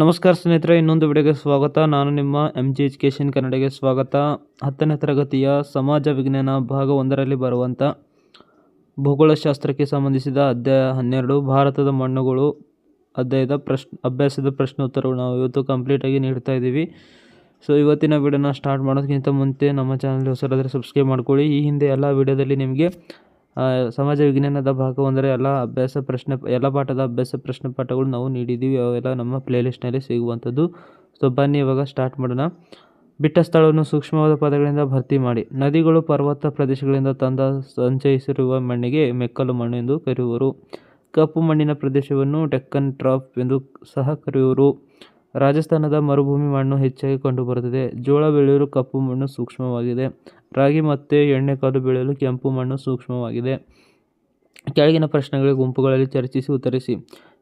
ನಮಸ್ಕಾರ ಸ್ನೇಹಿತರೆ, ಇನ್ನೊಂದು ವಿಡಿಯೋಗೆ ಸ್ವಾಗತ. ನಾನು ನಿಮ್ಮ ಎಂ ಜಿ ಎಜುಕೇಷನ್ ಕನ್ನಡಿಗೆ ಸ್ವಾಗತ. ಹತ್ತನೇ ತರಗತಿಯ ಸಮಾಜ ವಿಜ್ಞಾನ ಭಾಗ ಒಂದರಲ್ಲಿ ಬರುವಂಥ ಭೂಗೋಳಶಾಸ್ತ್ರಕ್ಕೆ ಸಂಬಂಧಿಸಿದ ಅಧ್ಯಾಯ ಹನ್ನೆರಡು, ಭಾರತದ ಮಣ್ಣುಗಳು ಅಧ್ಯಾಯದ ಪ್ರಶ್ನ ಅಭ್ಯಾಸದ ಪ್ರಶ್ನೋತ್ತರಗಳು ನಾವು ಇವತ್ತು ಕಂಪ್ಲೀಟಾಗಿ ನೀಡ್ತಾ ಇದ್ದೀವಿ. ಸೊ ಇವತ್ತಿನ ವಿಡಿಯೋನ ಸ್ಟಾರ್ಟ್ ಮಾಡೋದಕ್ಕಿಂತ ಮುಂಚೆ ನಮ್ಮ ಚಾನಲ್ ಹೊಸರಾದರೆ ಸಬ್ಸ್ಕ್ರೈಬ್ ಮಾಡ್ಕೊಳ್ಳಿ. ಈ ಹಿಂದೆ ಎಲ್ಲ ವಿಡಿಯೋದಲ್ಲಿ ನಿಮಗೆ ಸಮಾಜ ವಿಜ್ಞಾನದ ಭಾಗ ಒಂದರ ಎಲ್ಲ ಅಭ್ಯಾಸ ಪ್ರಶ್ನೆ, ಎಲ್ಲ ಪಾಠದ ಅಭ್ಯಾಸ ಪ್ರಶ್ನೆ ಪಾಠಗಳು ನಾವು ನೀಡಿದ್ದೀವಿ. ಅವೆಲ್ಲ ನಮ್ಮ ಪ್ಲೇಲಿಸ್ಟ್ನಲ್ಲಿ ಸಿಗುವಂಥದ್ದು. ಸೊ ಬನ್ನಿ, ಇವಾಗ ಸ್ಟಾರ್ಟ್ ಮಾಡೋಣ. ಬಿಟ್ಟ ಸ್ಥಳವನ್ನು ಸೂಕ್ಷ್ಮವಾದ ಪದಗಳಿಂದ ಭರ್ತಿ ಮಾಡಿ. ನದಿಗಳು ಪರ್ವತ ಪ್ರದೇಶಗಳಿಂದ ತಂದ ಸಂಚಯಿಸಿರುವ ಮಣ್ಣಿಗೆ ಮೆಕ್ಕಲು ಮಣ್ಣು ಎಂದು ಕರೆಯುವರು. ಕಪ್ಪು ಮಣ್ಣಿನ ಪ್ರದೇಶವನ್ನು ಡೆಕ್ಕನ್ ಟ್ರಾಪ್ ಎಂದು ಸಹ ಕರೆಯುವರು. ರಾಜಸ್ಥಾನದ ಮರುಭೂಮಿ ಮಣ್ಣು ಹೆಚ್ಚಾಗಿ ಕಂಡುಬರುತ್ತದೆ. ಜೋಳ ಬೆಳೆಯಲು ಕಪ್ಪು ಮಣ್ಣು ಸೂಕ್ಷ್ಮವಾಗಿದೆ. ರಾಗಿ ಮತ್ತು ಎಣ್ಣೆಕಾಳು ಬೆಳೆಯಲು ಕೆಂಪು ಮಣ್ಣು ಸೂಕ್ಷ್ಮವಾಗಿದೆ. ಕೆಳಗಿನ ಪ್ರಶ್ನೆಗಳಿಗೆ ಗುಂಪುಗಳಲ್ಲಿ ಚರ್ಚಿಸಿ ಉತ್ತರಿಸಿ.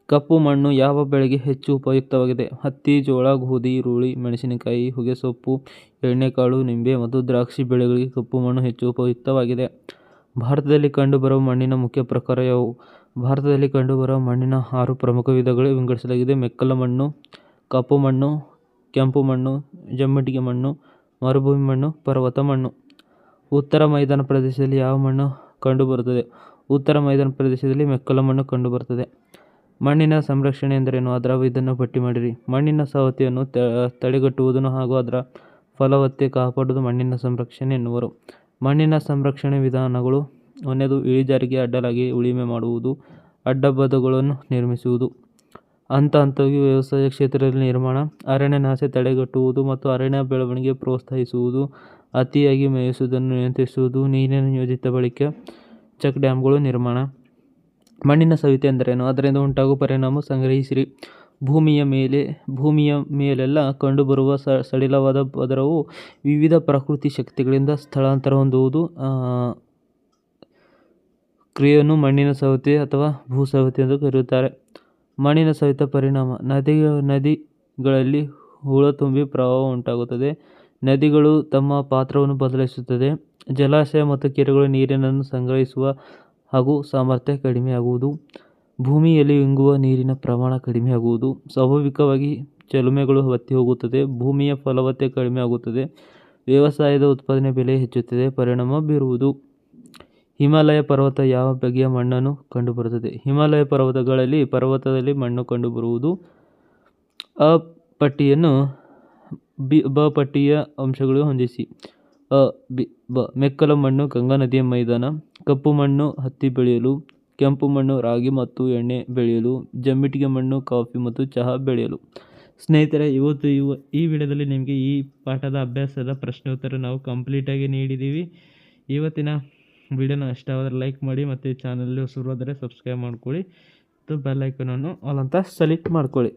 ಕಪ್ಪು ಮಣ್ಣು ಯಾವ ಬೆಳೆಗೆ ಹೆಚ್ಚು ಉಪಯುಕ್ತವಾಗಿದೆ? ಹತ್ತಿ, ಜೋಳ, ಗೋಧಿ, ಈರುಳ್ಳಿ, ಮೆಣಸಿನಕಾಯಿ, ಹೊಗೆಸೊಪ್ಪು ಎಣ್ಣೆಕಾಳು ನಿಂಬೆ ಮತ್ತು ದ್ರಾಕ್ಷಿ ಬೆಳೆಗಳಿಗೆ ಕಪ್ಪು ಮಣ್ಣು ಹೆಚ್ಚು ಉಪಯುಕ್ತವಾಗಿದೆ. ಭಾರತದಲ್ಲಿ ಕಂಡುಬರುವ ಮಣ್ಣಿನ ಮುಖ್ಯ ಪ್ರಕಾರ ಯಾವುವು? ಭಾರತದಲ್ಲಿ ಕಂಡುಬರುವ ಮಣ್ಣಿನ ಆರು ಪ್ರಮುಖ ವಿಧಗಳು ವಿಂಗಡಿಸಲಾಗಿದೆ. ಮೆಕ್ಕಲ ಮಣ್ಣು ಕಪ್ಪು ಮಣ್ಣು, ಕೆಂಪು ಮಣ್ಣು, ಜಮ್ಮಟಿಗೆ ಮಣ್ಣು, ಮರುಭೂಮಿ ಮಣ್ಣು, ಪರ್ವತ ಮಣ್ಣು. ಉತ್ತರ ಮೈದಾನ ಪ್ರದೇಶದಲ್ಲಿ ಯಾವ ಮಣ್ಣು ಕಂಡುಬರುತ್ತದೆ? ಉತ್ತರ ಮೈದಾನ ಪ್ರದೇಶದಲ್ಲಿ ಮೆಕ್ಕಲು ಮಣ್ಣು ಕಂಡುಬರುತ್ತದೆ. ಮಣ್ಣಿನ ಸಂರಕ್ಷಣೆ ಎಂದರೇನು? ಅದರ ಇದನ್ನು ಪಟ್ಟಿ ಮಾಡಿರಿ. ಮಣ್ಣಿನ ಸವತಿಯನ್ನು ತಡೆಗಟ್ಟುವುದನ್ನು ಹಾಗೂ ಅದರ ಫಲವತ್ತೆ ಕಾಪಾಡುವುದು ಮಣ್ಣಿನ ಸಂರಕ್ಷಣೆ ಎನ್ನುವರು. ಮಣ್ಣಿನ ಸಂರಕ್ಷಣೆ ವಿಧಾನಗಳು, ಒಂದನೇದು ಇಳಿಜಾರಿಗೆ ಅಡ್ಡಲಾಗಿ ಉಳುಮೆ ಮಾಡುವುದು ಅಡ್ಡಬದುಗಳನ್ನು ನಿರ್ಮಿಸುವುದು. ಹಂತ ಹಂತವಾಗಿ ವ್ಯವಸಾಯ ಕ್ಷೇತ್ರದಲ್ಲಿ ನಿರ್ಮಾಣ, ಅರಣ್ಯ ನಾಶ ತಡೆಗಟ್ಟುವುದು ಮತ್ತು ಅರಣ್ಯ ಬೆಳವಣಿಗೆ ಪ್ರೋತ್ಸಾಹಿಸುವುದು, ಅತಿಯಾಗಿ ಮೇಯಿಸುವುದನ್ನು ನಿಯಂತ್ರಿಸುವುದು, ನೀರಿನ ನಿಯೋಜಿತ ಬಳಕೆ ಚೆಕ್ ಡ್ಯಾಮ್ಗಳು ನಿರ್ಮಾಣ. ಮಣ್ಣಿನ ಸವಿತೆ ಎಂದರೇನು? ಅದರಿಂದ ಉಂಟಾಗುವ ಪರಿಣಾಮ ಸಂಗ್ರಹಿಸಿರಿ. ಭೂಮಿಯ ಮೇಲೆ, ಭೂಮಿಯ ಮೇಲೆಲ್ಲ ಕಂಡುಬರುವ ಸಡಿಲವಾದ ಪದರವು ವಿವಿಧ ಪ್ರಕೃತಿ ಶಕ್ತಿಗಳಿಂದ ಸ್ಥಳಾಂತರ ಹೊಂದುವುದು. ಕ್ರಿಯೆಯನ್ನು ಮಣ್ಣಿನ ಸವತೆ ಅಥವಾ ಭೂ ಸವತೆ ಎಂದು ಕರೆಯುತ್ತಾರೆ. ಮಣ್ಣಿನ ಸವಿತ ಪರಿಣಾಮ. ನದಿಯ, ನದಿಗಳಲ್ಲಿ ಹುಳ ತುಂಬಿ ಪ್ರವಾಹ ಉಂಟಾಗುತ್ತದೆ. ನದಿಗಳು ತಮ್ಮ ಪಾತ್ರವನ್ನು ಬದಲಾಯಿಸುತ್ತದೆ. ಜಲಾಶಯ ಮತ್ತು ಕೆರೆಗಳು ನೀರಿನನ್ನು ಸಂಗ್ರಹಿಸುವ ಹಾಗೂ ಸಾಮರ್ಥ್ಯ ಕಡಿಮೆಯಾಗುವುದು. ಭೂಮಿಯಲ್ಲಿ ಇಂಗುವ ನೀರಿನ ಪ್ರಮಾಣ ಕಡಿಮೆಯಾಗುವುದು. ಸ್ವಾಭಾವಿಕವಾಗಿ ಚಲುಮೆಗಳು ಹತ್ತಿ ಹೋಗುತ್ತದೆ. ಭೂಮಿಯ ಫಲವತ್ತೆ ಕಡಿಮೆಯಾಗುತ್ತದೆ. ವ್ಯವಸಾಯದ ಉತ್ಪಾದನೆ ಬೆಲೆ ಹೆಚ್ಚುತ್ತದೆ. ಪರಿಣಾಮ ಬೀರುವುದು. ಹಿಮಾಲಯ ಪರ್ವತ ಯಾವ ಬಗೆಯ ಮಣ್ಣನ್ನು ಕಂಡುಬರುತ್ತದೆ? ಹಿಮಾಲಯ ಪರ್ವತಗಳಲ್ಲಿ, ಪರ್ವತದಲ್ಲಿ ಮಣ್ಣು ಕಂಡುಬರುವುದು ಅ ಪಟ್ಟಿಯನ್ನು ಬಿ, ಬ ಪಟ್ಟಿಯ ಅಂಶಗಳು ಹೊಂದಿಸಿ. ಅ, ಬಿ, ಬ, ಮೆಕ್ಕಲ ಮಣ್ಣು, ಗಂಗಾ ನದಿಯ ಮೈದಾನ, ಕಪ್ಪು ಮಣ್ಣು, ಹತ್ತಿ ಬೆಳೆಯಲು, ಕೆಂಪು ಮಣ್ಣು, ರಾಗಿ ಮತ್ತು ಎಣ್ಣೆ ಬೆಳೆಯಲು, ಜಮ್ಮಿಟಿಗೆ ಮಣ್ಣು, ಕಾಫಿ ಮತ್ತು ಚಹಾ ಬೆಳೆಯಲು. ಸ್ನೇಹಿತರೆ, ಇವತ್ತು ಇವ, ಈ ವಿಡಿಯೋದಲ್ಲಿ ನಿಮಗೆ ಈ ಪಾಠದ ಅಭ್ಯಾಸದ ಪ್ರಶ್ನೋತ್ತರ ನಾವು ಕಂಪ್ಲೀಟಾಗಿ ನೀಡಿದ್ದೀವಿ. ಇವತ್ತಿನ ವಿಡಿಯೋನ ಆದರೆ ಲೈಕ್ ಮಾಡಿ ಮತ್ತು ಚಾನಲ್ ಹೊಸಬರಾದರೆ ಸಬ್ಸ್ಕ್ರೈಬ್ ಮಾಡ್ಕೊಳ್ಳಿ. ಮತ್ತು ಬೆಲ್ಲೈಕನನ್ನು ಅಲ್ಲಂತ ಸೆಲೆಕ್ಟ್ ಮಾಡ್ಕೊಳ್ಳಿ.